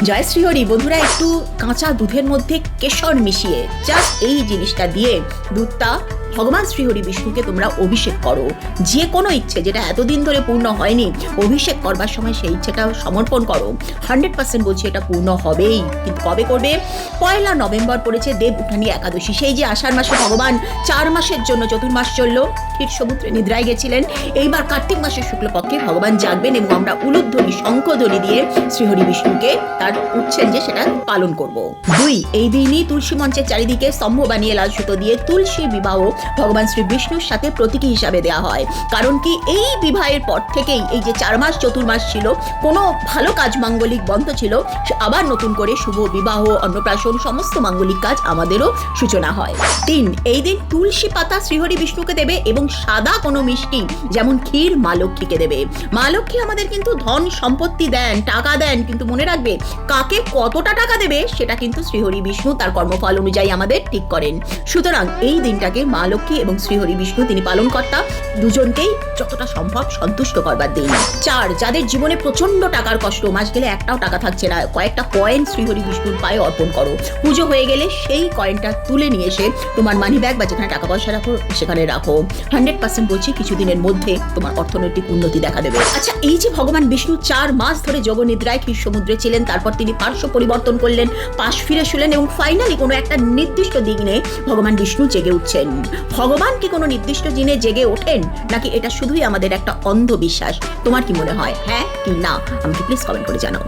জয় হরি বন্ধুরা একটু কাঁচা দুধের মধ্যে কেশর মিশিয়ে জাস্ট এই জিনিসটা দিয়ে দুধটা ভগবান শ্রীহরি বিষ্ণুকে তোমরা অভিষেক করো। যে কোনো ইচ্ছে যেটা এতদিন ধরে পূর্ণ হয়নি, অভিষেক করবার সময় সেই ইচ্ছেটা সমর্পণ করো। হান্ড্রেড পার্সেন্ট বলছি এটা পূর্ণ হবেই। কিন্তু কবে করবে? পয়লা নভেম্বর পড়েছে দেব উঠানি একাদশী। সেই যে আষাঢ় মাসে ভগবান চার মাসের জন্য চতুর্মাস চলল ক্ষীর সমুদ্রে নিদ্রায় গেছিলেন। এইবার কার্তিক মাসের শুক্লপক্ষে ভগবান জাগবেন এবং আমরা উলুধ্বনি শঙ্খধ্বনি দিয়ে শ্রীহরি বিষ্ণুকে তার উচ্ছেদ যে সেটা পালন করব। দুই, এই দিনই তুলসী মঞ্চের চারিদিকে স্তম্ভ বানিয়ে লাল সুতো দিয়ে তুলসী বিবাহ ভগবান শ্রী বিষ্ণুর সাথে প্রতীকী হিসাবে দেওয়া হয়। কারণ কি এই বিবাহের পর থেকেই এই যে চার মাস, চতুর্মাস ছিল, কোনো ভালো কাজ মাঙ্গলিক বন্ধ ছিল আবার নতুন করে শুভ বিবাহ, অন্নপ্রাশন সমস্ত মাঙ্গলিক কাজ আমাদেরও সূচনা হয়। তিন, এই দিন তুলসী পাতা শ্রীহরি বিষ্ণুকে দেবে এবং সাদা কোনো মিষ্টি, যেমন ক্ষীর, মা লক্ষ্মীকে দেবে। মা লক্ষ্মী আমাদের কিন্তু ধন সম্পত্তি দেন, টাকা দেন, কিন্তু মনে রাখবে কাকে কতটা টাকা দেবে, সেটা কিন্তু শ্রীহরি বিষ্ণু তার কর্মফল অনুযায়ী আমাদের ঠিক করেন। সুতরাং এই দিনটাকে মা লক্ষ্মী এবং শ্রীহরি বিষ্ণু, তিনি পালনকর্তা, দুজনকেই যতটা সম্ভব সন্তুষ্ট করবার দিন। চার, যাদের জীবনে প্রচণ্ড টাকার কষ্ট, মাস গেলে একটাও টাকা থাকছে না, কয়েকটা কয়েন শ্রীহরি বিষ্ণুর পায়ে অর্পণ করো। পুজো হয়ে গেলে সেই কয়েনটা তুলে নিয়ে এসে তোমার মানি ব্যাগ বা যেখানে টাকা পয়সা রাখো, সেখানে রাখো। হান্ড্রেড পার্সেন্ট বলছি কিছুদিনের মধ্যে তোমার অর্থনৈতিক উন্নতি দেখা দেবে। আচ্ছা এই যে ভগবান বিষ্ণু চার মাস ধরে যোগনিদ্রায় ক্ষীর সমুদ্রে ছিলেন, তারপর তিনি পার্শ্ব পরিবর্তন করলেন, পাশ ফিরে শুলেন এবং ফাইনালি কোনো একটা নির্দিষ্ট দিনে ভগবান বিষ্ণু জেগে উঠছেন। ভগবান কি কোনো নির্দিষ্ট দিনে জেগে ওঠেন? নাকি এটা শুধুই আমাদের একটা অন্ধবিশ্বাস? তোমার কি মনে হয়? হ্যাঁ কি না? আমাকে প্লিজ কমেন্ট করে জানাও।